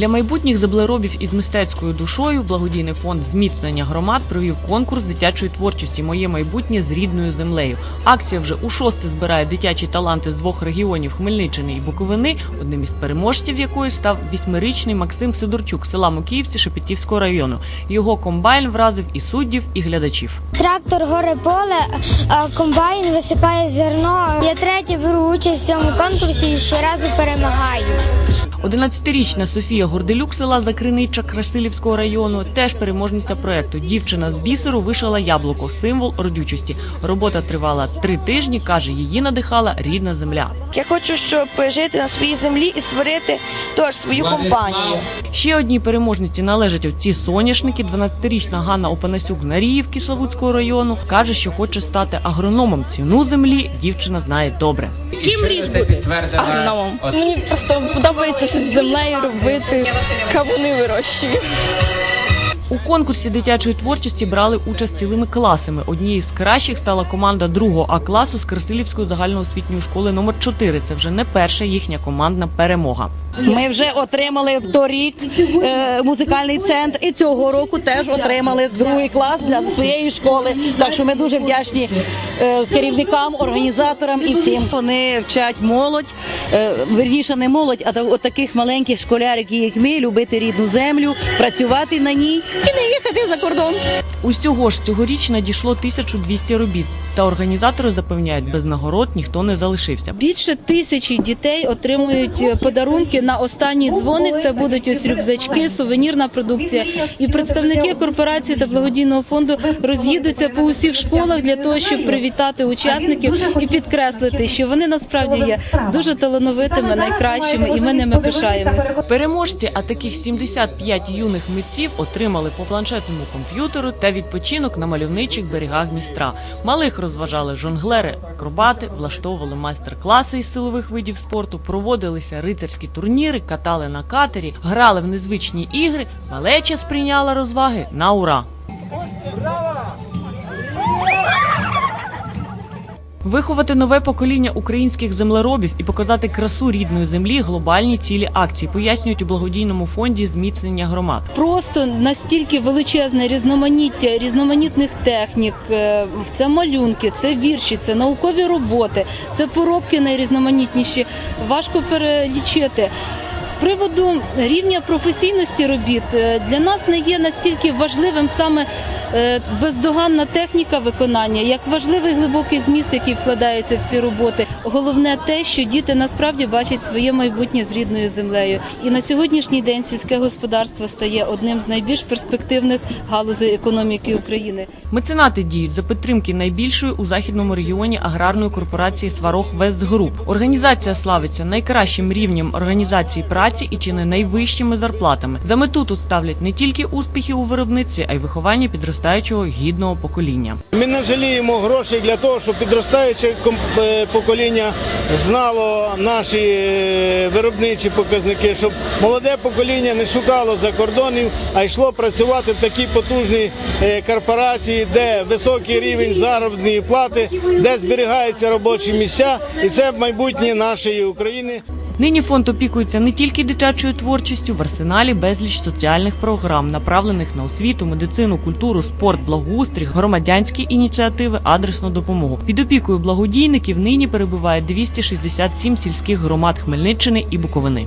Для майбутніх землеробів із мистецькою душою благодійний фонд зміцнення громад провів конкурс дитячої творчості Моє майбутнє з рідною землею. Акція вже у шосте збирає дитячі таланти з двох регіонів Хмельниччини і Буковини, одним із переможців якої став вісьмирічний Максим Сидорчук села Мукіївці Шепетівського району. Його комбайн вразив і суддів, і глядачів. Трактор горе поле, а комбайн висипає зерно. Я третє беру участь в цьому конкурсі і щоразу перемагаю. 11-річна Софія Горделюк села Закринича Красилівського району теж переможниця проекту. Дівчина з бісеру вишила яблуко, символ родючості. Робота тривала три тижні. каже, її надихала рідна земля. Я хочу, щоб жити на своїй землі і створити теж свою компанію. Ще одній переможниці належать оці соняшники. 12-річна Ганна Опанасюк з Наріївки Славутського району каже, що хоче стати агрономом. Ціну землі дівчина знає добре. І що це підтвердила? агрономом. От Мені просто подобається щось з землею робити, кавуни вирощую. У конкурсі дитячої творчості брали участь цілими класами. Однією з кращих стала команда другого А класу з Красилівської загальноосвітньої школи номер 4 Це вже не перша їхня командна перемога. Ми вже отримали торік е, музикальний центр, і цього року теж отримали другий клас для своєї школи. Так що ми дуже вдячні керівникам, організаторам і всім. Вони вчать молодь, е, верніше не молодь, а та- от таких маленьких школяриків, як ми, любити рідну землю, працювати на ній і не їхати за кордон. Усього ж цьогоріч надійшло 1200 робіт. Та організатори запевняють, без нагород ніхто не залишився. Більше тисячі дітей отримують е, подарунки на останній дзвоник. Це будуть ось рюкзачки, сувенірна продукція. І представники корпорації та благодійного фонду роз'їдуться по усіх школах для того, щоб привітати учасників і підкреслити, що вони насправді є дуже талановитими, найкращими, і ми ними пишаємось. Переможці, а таких 75 юних митців отримали по планшетному комп'ютеру та відпочинок на мальовничих берегах Дністра. Малих розважали жонглери, акробати, влаштовували майстер-класи із силових видів спорту, проводилися рицарські турніри, катали на катері, грали в незвичні ігри. Малеча сприйняла розваги на ура. Виховати нове покоління українських землеробів і показати красу рідної землі глобальні цілі акції, пояснюють у благодійному фонді зміцнення громад. Просто настільки величезне різноманіття різноманітних технік. е, Це малюнки, це вірші, це наукові роботи, це поробки найрізноманітніші. Важко перелічити. З приводу рівня професійності робіт е, для нас не є настільки важливим саме е, бездоганна техніка виконання, як важливий глибокий зміст, який вкладається в ці роботи. Головне те, що діти насправді бачать своє майбутнє з рідною землею. І на сьогоднішній день сільське господарство стає одним з найбільш перспективних галузей економіки України. Меценати діють за підтримки найбільшої у західному регіоні аграрної корпорації Сварог Вестгруп. Організація славиться найкращим рівнем організації праці і чи не найвищими зарплатами. За мету тут ставлять не тільки успіхи у виробництві, а й виховання підростаючого гідного покоління. Ми не жаліємо грошей для того, щоб підростаюче е, покоління знало наші е, виробничі показники, щоб молоде покоління не шукало за кордонів, а йшло працювати в такій потужній е, корпорації, де високий рівень заробітної плати, де зберігаються робочі місця, і це майбутнє нашої України. Нині фонд опікується не тільки дитячою творчістю, в арсеналі безліч соціальних програм, направлених на освіту, медицину, культуру, спорт, благоустрій, громадянські ініціативи, адресну допомогу. Під опікою благодійників нині перебуває 267 сільських громад Хмельниччини і Буковини.